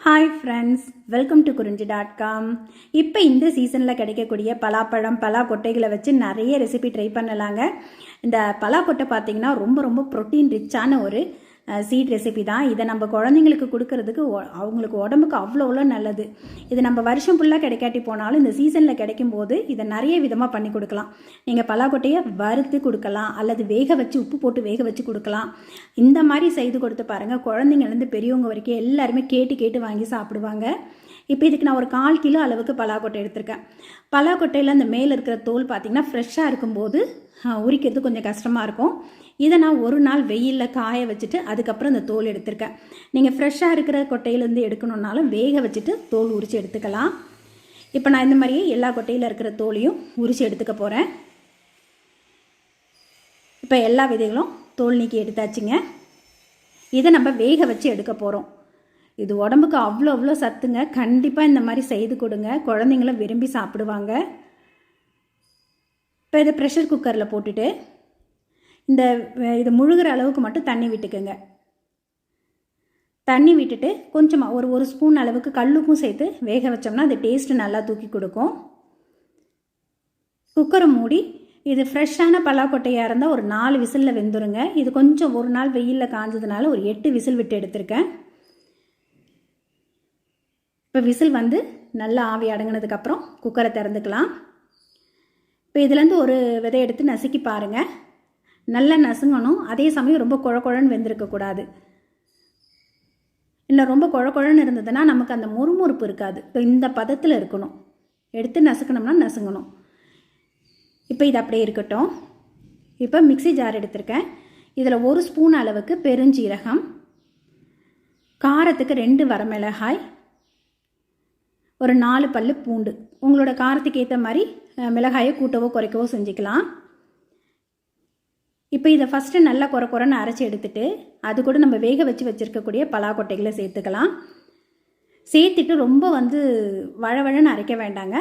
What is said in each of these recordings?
Hi friends welcome to Kurinji dot com இப்போ இந்த சீசனில் கிடைக்கக்கூடிய பலாப்பழம் பலா கொட்டைகளை வச்சு நிறைய ரெசிபி ட்ரை பண்ணலாங்க. இந்த பலா கொட்டை பார்த்தீங்கன்னா ரொம்ப ரொம்ப ப்ரோட்டீன் ரிச்சான ஒரு சீட் ரெசிபி தான். இதை நம்ம குழந்தைங்களுக்கு கொடுக்கறதுக்கு ஒ- அவங்களுக்கு உடம்புக்கு அவ்வளோ நல்லது. இது நம்ம வருஷம் ஃபுல்லாக கிடைக்காட்டி போனாலும் இந்த சீசனில் கிடைக்கும் போது இதை நிறைய விதமாக பண்ணி கொடுக்கலாம். நீங்கள் பலாக்கொட்டையை வறுத்து கொடுக்கலாம். அல்லது வேக வச்சு உப்பு போட்டு வேக வச்சு கொடுக்கலாம். இந்த மாதிரி செய்து கொடுத்து பாருங்கள் குழந்தைங்கலேருந்து பெரியவங்க வரைக்கும் எல்லாருமே கேட்டு கேட்டு வாங்கி சாப்பிடுவாங்க. இப்போ இதுக்கு நான் ஒரு கால் கிலோ அளவுக்கு பலாக்கொட்டை எடுத்திருக்கேன். பலாக்கொட்டையில் அந்த மேலே இருக்கிற தோல் பார்த்தீங்கன்னா ஃப்ரெஷ்ஷாக இருக்கும்போது உரிக்கிறது கொஞ்சம் கஷ்டமாக இருக்கும். இதை நான் ஒரு நாள் வெயிலில் காய வச்சுட்டு அதுக்கப்புறம் இந்த தோல் எடுத்திருக்கேன். நீங்கள் ஃப்ரெஷ்ஷாக இருக்கிற கொட்டையிலேருந்து எடுக்கணுன்னாலும் வேக வச்சுட்டு தோல் உரித்து எடுத்துக்கலாம். இப்போ நான் இந்த மாதிரியே எல்லா கொட்டையில் இருக்கிற தோலையும் உரித்து எடுத்துக்க போகிறேன் இப்போ எல்லா விதைகளும் தோல் நீக்கி எடுத்தாச்சுங்க. இதை நம்ம வேக வச்சு எடுக்க போகிறோம் இது உடம்புக்கு அவ்வளோ அவ்வளோ சத்துங்க. கண்டிப்பாக இந்த மாதிரி செய்து கொடுங்க. குழந்தைங்களும் விரும்பி சாப்பிடுவாங்க. இப்போ இதை ப்ரெஷர் குக்கரில் போட்டுட்டு இந்த இது முழுகிற அளவுக்கு மட்டும் தண்ணி விட்டுக்குங்க. தண்ணி விட்டுட்டு கொஞ்சமாக ஒரு ஒரு ஸ்பூன் அளவுக்கு கல்லுப்பும் சேர்த்து வேக வச்சோம்னா அது டேஸ்ட்டு நல்லா தூக்கி கொடுக்கும். குக்கரை மூடி இது ஃப்ரெஷ்ஷான பலாக்கொட்டையாக இருந்தால் ஒரு நாலு விசிலில் வெந்துருங்க. இது கொஞ்சம் ஒரு நாள் வெயிலில் காஞ்சதுனால ஒரு எட்டு விசில் விட்டு எடுத்திருக்கேன். இப்போ விசில் வந்து நல்லா ஆவி அடங்கினதுக்கப்புறம் குக்கரை திறந்துக்கலாம். இப்போ இதுலேருந்து ஒரு விதை எடுத்து நசுக்கி பாருங்கள் நல்லா நசுங்கணும். அதே சமயம் ரொம்ப குழ குழன்னு வெந்திருக்கக்கூடாது இல்லை ரொம்ப குழ குழன்னு இருந்ததுன்னா நமக்கு அந்த முறுமுறுப்பு இருக்காது. இப்போ இந்த பதத்தில் இருக்கணும். எடுத்து நசுக்கணும்னா நசுங்கணும். இப்போ இது அப்படியே இருக்கட்டும். இப்போ மிக்ஸி ஜார் எடுத்திருக்கேன். இதில் ஒரு ஸ்பூன் அளவுக்கு பெருஞ்சீரகம் காரத்துக்கு ரெண்டு வரமிளகாய் ஒரு நாலு பல்லு பூண்டு. உங்களோட காரத்துக்கு ஏற்ற மாதிரி மிளகாயை கூட்டவோ குறைக்கவோ செஞ்சுக்கலாம். இப்போ இதை ஃபஸ்ட்டு நல்லா குறை குறைன்னு அரைச்சி எடுத்துட்டு அது கூட நம்ம வேக வச்சு வச்சுருக்கக்கூடிய பலாக்கொட்டைகளை சேர்த்துக்கலாம். சேர்த்துட்டு ரொம்ப வந்து வழவழன்னு அரைக்க வேண்டாங்க.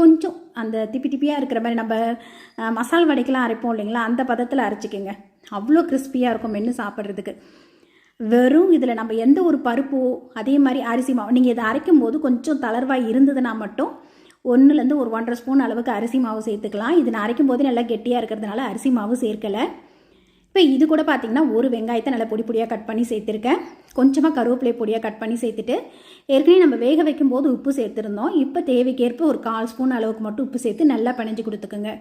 கொஞ்சம் அந்த திப்பி திப்பியாக இருக்கிற மாதிரி நம்ம மசால் வடைக்கெல்லாம் அரைப்போம் இல்லைங்களா அந்த பதத்தில் அரைச்சிக்கோங்க. அவ்வளோ கிறிஸ்பியாக இருக்கும் மென்று சாப்பிட்றதுக்கு. வெறும் இதில் நம்ம எந்த ஒரு பருப்போ அதே மாதிரி அரிசி மாவு நீங்கள் இதை அரைக்கும் போது கொஞ்சம் தளர்வாக இருந்ததுன்னா மட்டும் ஒன்றுலேருந்து ஒரு ஒன்றரை ஸ்பூன் அளவுக்கு அரிசி மாவு சேர்த்துக்கலாம். இது நான் அரைக்கும் போது நல்லா கெட்டியாக இருக்கிறதுனால அரிசி மாவு சேர்க்கலை. இப்போ இது கூட பார்த்திங்கன்னா ஒரு வெங்காயத்தை நல்லா பொடி பொடியாக கட் பண்ணி சேர்த்துருக்கேன். கொஞ்சமாக கருவேப்பிலை பொடியாக கட் பண்ணி சேர்த்துட்டு ஏற்கனவே நம்ம வேக வைக்கும் போது உப்பு சேர்த்துருந்தோம். இப்போ தேவைக்கேற்ப ஒரு கால் ஸ்பூன் அளவுக்கு மட்டும் உப்பு சேர்த்து நல்லா பிணைஞ்சு கொடுத்துக்குங்க.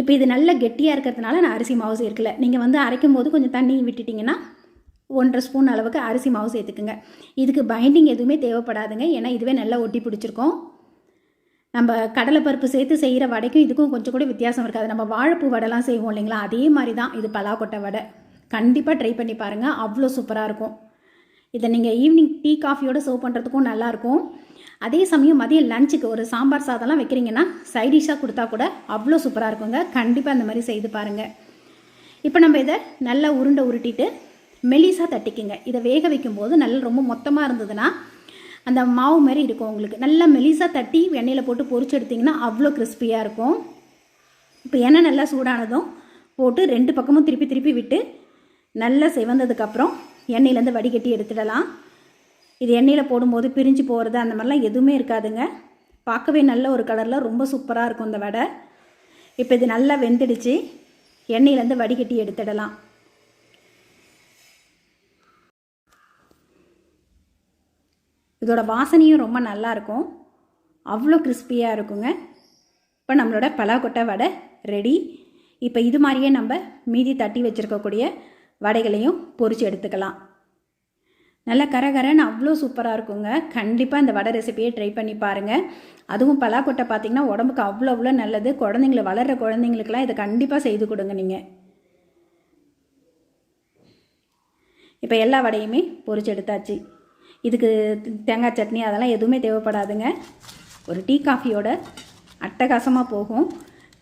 இப்போ இது நல்ல கெட்டியாக இருக்கிறதுனால நான் அரிசி மாவு சேர்க்கல. நீங்கள் வந்து அரைக்கும் போது கொஞ்சம் தண்ணி விட்டுட்டிங்கன்னா ஒன்றரை ஸ்பூன் அளவுக்கு அரிசி மாவு சேர்த்துக்குங்க. இதுக்கு பைண்டிங் எதுவுமே தேவைப்படாதுங்க. ஏன்னா இதுவே நல்லா ஒட்டி பிடிச்சிருக்கும். நம்ம கடலைப்பருப்பு சேர்த்து செய்கிற வடைக்கும் இதுக்கும் கொஞ்சம் கூட வித்தியாசம் இருக்காது. நம்ம வாழைப்பூ வடைலாம் செய்வோம் இல்லைங்களா? அதே மாதிரி தான் இது பலாக்கொட்டை வடை. கண்டிப்பாக ட்ரை பண்ணி பாருங்கள் அவ்வளோ சூப்பராக இருக்கும். இதை நீங்கள் ஈவினிங் டீ காஃபியோட சர்வ் பண்ணுறதுக்கும் நல்லாயிருக்கும் அதே சமயம் மதியம் லஞ்சுக்கு ஒரு சாம்பார் சாதம்லாம் வைக்கிறீங்கன்னா சைடிஷாக கொடுத்தா கூட அவ்வளோ சூப்பராக இருக்குங்க. கண்டிப்பாக அந்த மாதிரி செய்து பாருங்கள் இப்போ நம்ம இதை நல்லா உருண்டை உருட்டிட்டு மெலிசாக தட்டிக்குங்க. இதை வேக வைக்கும்போது நல்லா ரொம்ப மொத்தமாக இருந்ததுன்னா அந்த மாவு மாதிரி இருக்கும் உங்களுக்கு. நல்லா மெலிசாக தட்டி எண்ணெயில் போட்டு பொரிச்சு எடுத்திங்கன்னா அவ்வளோ கிறிஸ்பியாக இருக்கும். இப்போ எண்ணெய் நல்லா சூடானதும் போட்டு ரெண்டு பக்கமும் திருப்பி திருப்பி விட்டு நல்லா செவந்ததுக்கப்புறம் எண்ணெயிலேருந்து வடிகட்டி எடுத்துடலாம். இது எண்ணெயில் போடும்போது பிரிஞ்சு போகிறது அந்த மாதிரிலாம் எதுவுமே இருக்காதுங்க. பார்க்கவே நல்ல ஒரு கலரில் ரொம்ப சூப்பராக இருக்கும் இந்த வடை. இப்போ இது நல்லா வெந்துடுச்சு. எண்ணெயிலேருந்து வடிகட்டி எடுத்துடலாம். இதோட வாசனையும் ரொம்ப நல்லா இருக்கும். அவ்வளோ கிறிஸ்பியாக இருக்குங்க. இப்போ நம்மளோட பலாக்கொட்டை வடை ரெடி இப்போ இது மாதிரியே நம்ம மீதி தட்டி வச்சுருக்கக்கூடிய வடைகளையும் பொறிச்சு எடுத்துக்கலாம். நல்லா கரகரன்னு அவ்வளோ சூப்பராக இருக்குங்க. கண்டிப்பாக இந்த வடை ரெசிபியை ட்ரை பண்ணி பாருங்கள் அதுவும் பலாக்கொட்டை பார்த்தீங்கன்னா உடம்புக்கு அவ்வளோ அவ்வளோ நல்லது. குழந்தைங்கள வளர்கிற குழந்தைங்களுக்கெல்லாம் இதை கண்டிப்பாக செய்து கொடுங்க நீங்கள் இப்போ எல்லா வடையுமே பொரிச்சு எடுத்தாச்சு. இதுக்கு தேங்காய் சட்னி அதெல்லாம் எதுவுமே தேவைப்படாதுங்க. ஒரு டீ காஃபியோட அட்டகாசமாக போகும்.